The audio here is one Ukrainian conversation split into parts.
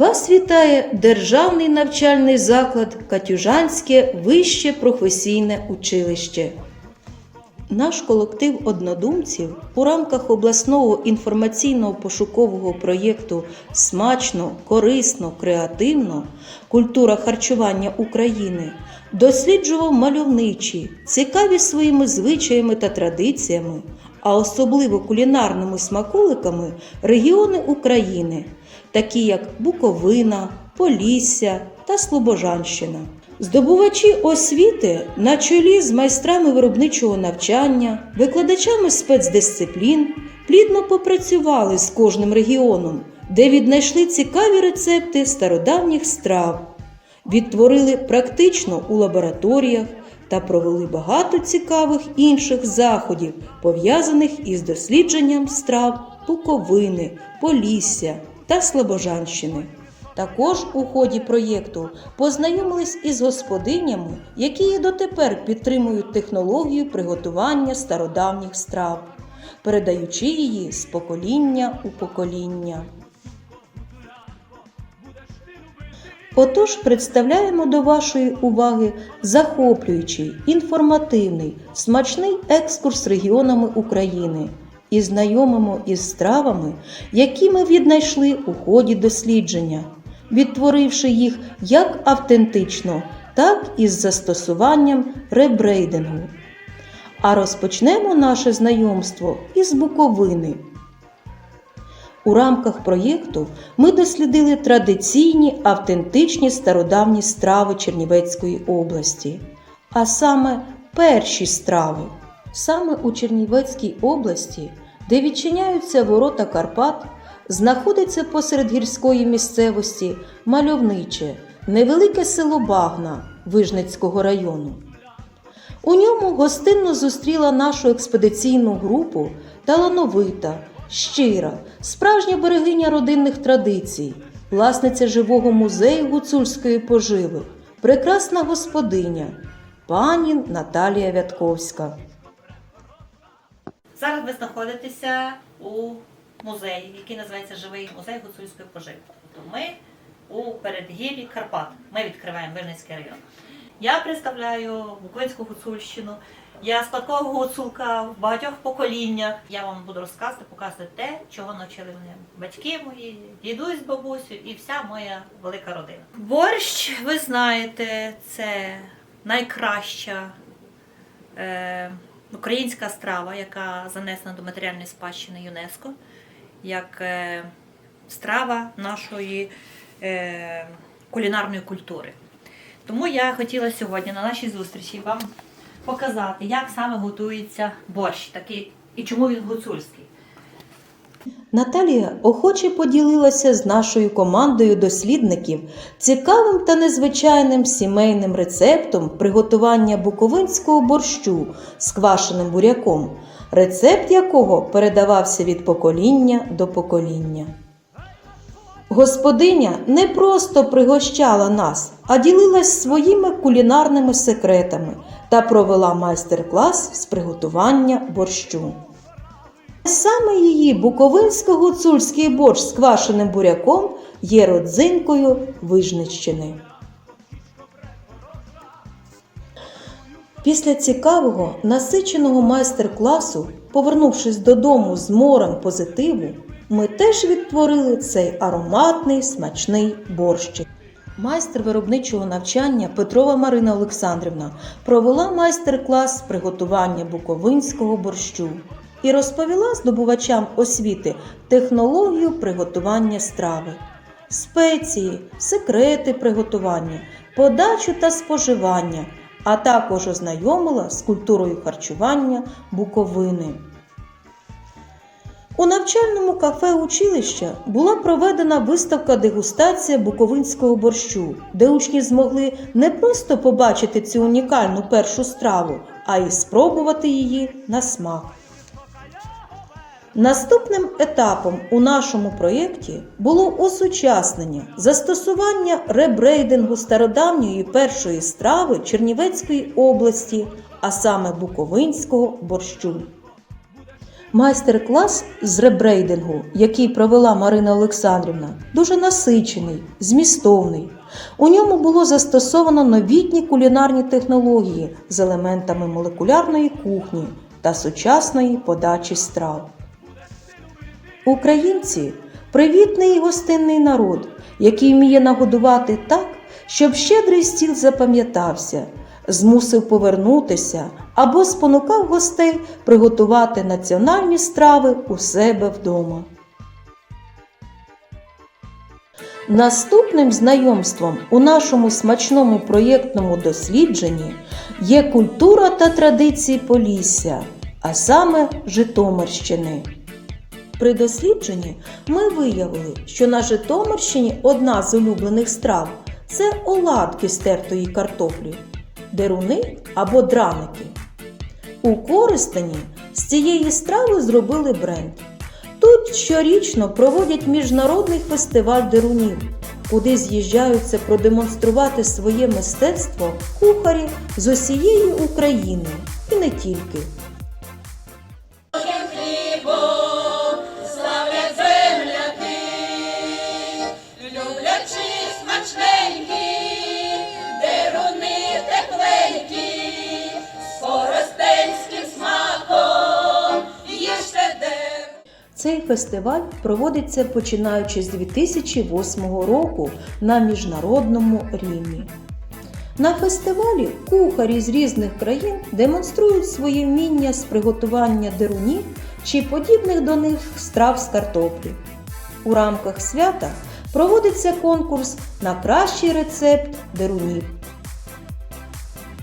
Вас вітає Державний навчальний заклад Катюжанське вище професійне училище. Наш колектив однодумців у рамках обласного інформаційного пошукового проєкту Смачно, корисно, креативно Культура харчування України досліджував мальовничі, цікаві своїми звичаями та традиціями, а особливо кулінарними смаколиками регіони України, такі як Буковина, Полісся та Слобожанщина. Здобувачі освіти на чолі з майстрами виробничого навчання, викладачами спецдисциплін плідно попрацювали з кожним регіоном, де віднайшли цікаві рецепти стародавніх страв, відтворили практично у лабораторіях та провели багато цікавих інших заходів, пов'язаних із дослідженням страв Буковини, Полісся та Слобожанщини. Також у ході проєкту познайомились із господинями, які і дотепер підтримують технологію приготування стародавніх страв, передаючи її з покоління у покоління. Отож, представляємо до вашої уваги захоплюючий, інформативний, смачний екскурс регіонами України і знайомимо із стравами, які ми віднайшли у ході дослідження, відтворивши їх як автентично, так і з застосуванням ребрейдингу. А розпочнемо наше знайомство із Буковини. У рамках проєкту ми дослідили традиційні автентичні стародавні страви Чернівецької області, а саме перші страви. Саме у Чернівецькій області, де відчиняються ворота Карпат, знаходиться посеред гірської місцевості мальовниче, невелике село Багна Вижницького району. У ньому гостинно зустріла нашу експедиційну групу талановита, щира, справжня берегиня родинних традицій, власниця живого музею гуцульської поживи, прекрасна господиня, пані Наталія Вятковська. Зараз ви знаходитеся у музеї, який називається Живий музей гуцульської поживи. Тобто ми у передгір'ї Карпат. Ми відкриваємо Вижницький район. Я представляю Буковинську гуцульщину. Я складкова гуцулка в багатьох поколіннях. Я вам буду розказувати, показувати те, чого навчили мене батьки мої, дідусь бабусю і вся моя велика родина. Борщ, ви знаєте, це найкраща е, українська страва, яка занесена до матеріальної спадщини ЮНЕСКО, як е, страва нашої е, кулінарної культури. Тому я хотіла сьогодні на нашій зустрічі вам показати, як саме готується борщ такий і чому він гуцульський. Наталія охоче поділилася з нашою командою дослідників цікавим та незвичайним сімейним рецептом приготування буковинського борщу з квашеним буряком, рецепт якого передавався від покоління до покоління. Господиня не просто пригощала нас, а ділилась своїми кулінарними секретами та провела майстер-клас з приготування борщу. Саме її буковинсько-гуцульський борщ з квашеним буряком є родзинкою Вижниччини. Після цікавого, насиченого майстер-класу, повернувшись додому з морем позитиву, ми теж відтворили цей ароматний смачний борщик. Майстер виробничого навчання Петрова Марина Олександрівна провела майстер-клас з приготування буковинського борщу і розповіла здобувачам освіти технологію приготування страви, спеції, секрети приготування, подачу та споживання, а також ознайомила з культурою харчування Буковини. У навчальному кафе училища була проведена виставка дегустація буковинського борщу, де учні змогли не просто побачити цю унікальну першу страву, а й спробувати її на смак. Наступним етапом у нашому проєкті було осучаснення, застосування ребрейдингу стародавньої першої страви Чернівецької області, а саме буковинського борщу. Майстер-клас з ребрейдингу, який провела Марина Олександрівна, дуже насичений, змістовний. У ньому було застосовано новітні кулінарні технології з елементами молекулярної кухні та сучасної подачі страв. Українці привітний і гостинний народ, який вміє нагодувати так, щоб щедрий стіл запам'ятався, змусив повернутися або спонукав гостей приготувати національні страви у себе вдома. Наступним знайомством у нашому смачному проєктному дослідженні є культура та традиції Полісся, а саме Житомирщини. При дослідженні ми виявили, що на Житомирщині одна з улюблених страв це оладки з тертої картоплі, деруни або драники. У Коростені з цієї страви зробили бренд. Тут щорічно проводять міжнародний фестиваль дерунів, куди з'їжджаються продемонструвати своє мистецтво кухарі з усієї України і не тільки. Цей фестиваль проводиться починаючи з 2008 року на міжнародному рівні. На фестивалі кухарі з різних країн демонструють своє вміння з приготування дерунів чи подібних до них страв з картоплі. У рамках свята проводиться конкурс на кращий рецепт дерунів.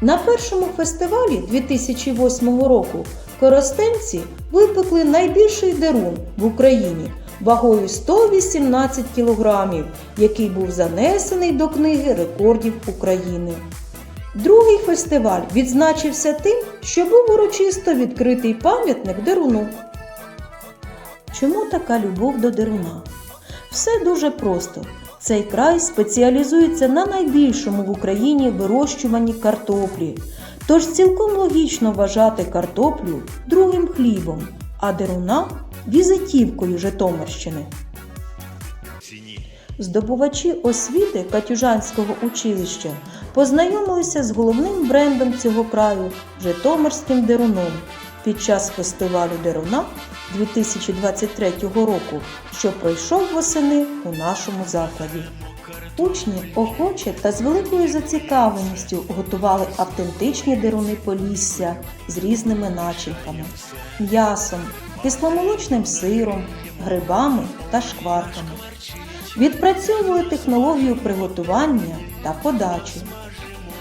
На першому фестивалі 2008 року коростенці випекли найбільший дерун в Україні вагою 118 кг, який був занесений до книги рекордів України. Другий фестиваль відзначився тим, що був урочисто відкритий пам'ятник деруну. Чому така любов до деруна? Все дуже просто. Цей край спеціалізується на найбільшому в Україні вирощуванні картоплі. Тож цілком логічно вважати картоплю другим хлібом, а деруна візитівкою Житомирщини. Здобувачі освіти Катюжанського училища познайомилися з головним брендом цього краю Житомирським деруном під час фестивалю деруна 2023 року, що пройшов восени у нашому закладі. Учні охоче та з великою зацікавленістю готували автентичні деруни Полісся з різними начинками, м'ясом, кисломолочним сиром, грибами та шкварками. Відпрацьовували технологію приготування та подачі.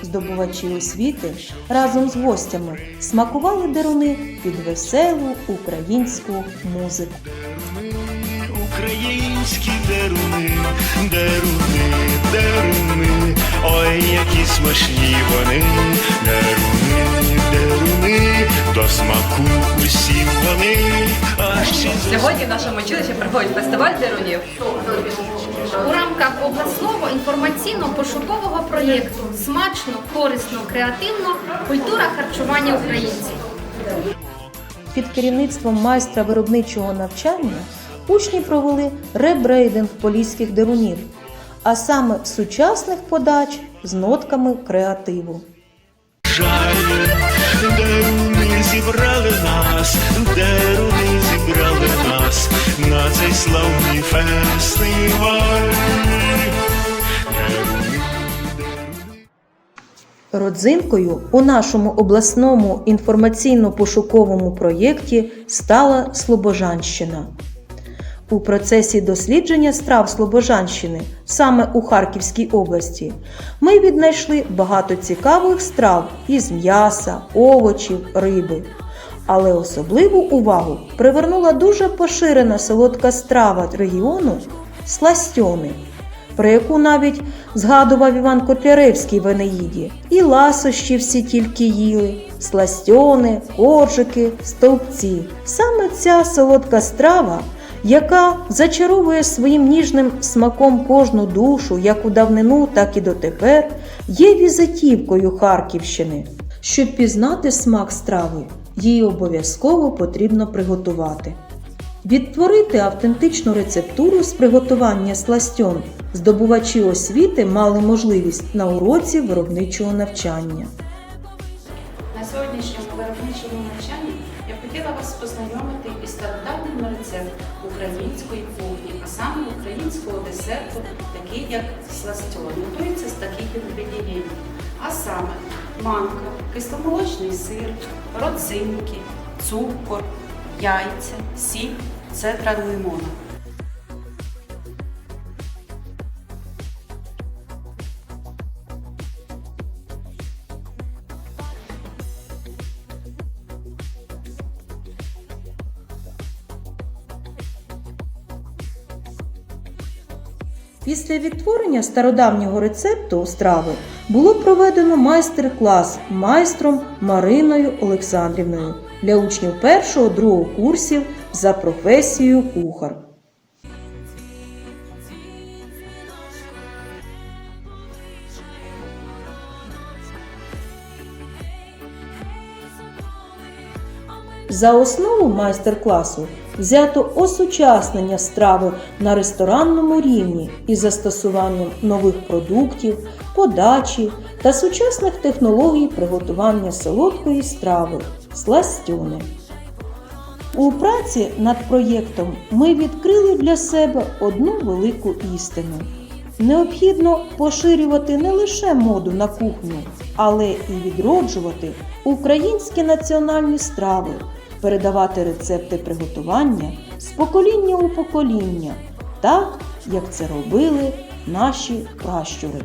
Здобувачі освіти разом з гостями смакували деруни під веселу українську музику. Українські деруни, деруни, деруни, ой, які смачні вони, деруни, деруни, до смаку усім вони, Сьогодні в нашому училищі проходить фестиваль дерунів. у рамках обласного інформаційно-пошукового проєкту Смачно, корисно, креативно. Культура харчування українців. Під керівництвом майстра виробничого навчання учні провели ребрейдинг поліських дерунів, а саме сучасних подач з нотками креативу. жаль, деруни зібрали нас, деруни зібрали нас на цей славний фестиваль. Родзинкою у нашому обласному інформаційно-пошуковому проєкті стала Слобожанщина. У процесі дослідження страв Слобожанщини саме у Харківській області ми віднайшли багато цікавих страв із м'яса, овочів, риби. Але особливу увагу привернула дуже поширена солодка страва регіону сластьони, про яку навіть згадував Іван Котляревський в Енеїді. І ласощі всі тільки їли, сластьони, коржики, стовпці. Саме ця солодка страва, яка зачаровує своїм ніжним смаком кожну душу, як у давнину, так і дотепер, є візитівкою Харківщини. Щоб пізнати смак страви, її обов'язково потрібно приготувати. Відтворити автентичну рецептуру з приготування сластьон здобувачі освіти мали можливість на уроці виробничого навчання. Українського десерту, такий як сластьон. Готується з таких інгредієнтів. А саме манка, кисломолочний сир, родзинки, цукор, яйця, сіль, цедра лимона. Після відтворення стародавнього рецепту страви було проведено майстер-клас майстром Мариною Олександрівною для учнів першого-другого курсів за професією кухар. За основу майстер-класу взято осучаснення страви на ресторанному рівні із застосуванням нових продуктів, подачі та сучасних технологій приготування солодкої страви сластюни. У праці над проєктом ми відкрили для себе одну велику істину. Необхідно поширювати не лише моду на кухню, але і відроджувати українські національні страви, передавати рецепти приготування з покоління у покоління, так як це робили наші пращури.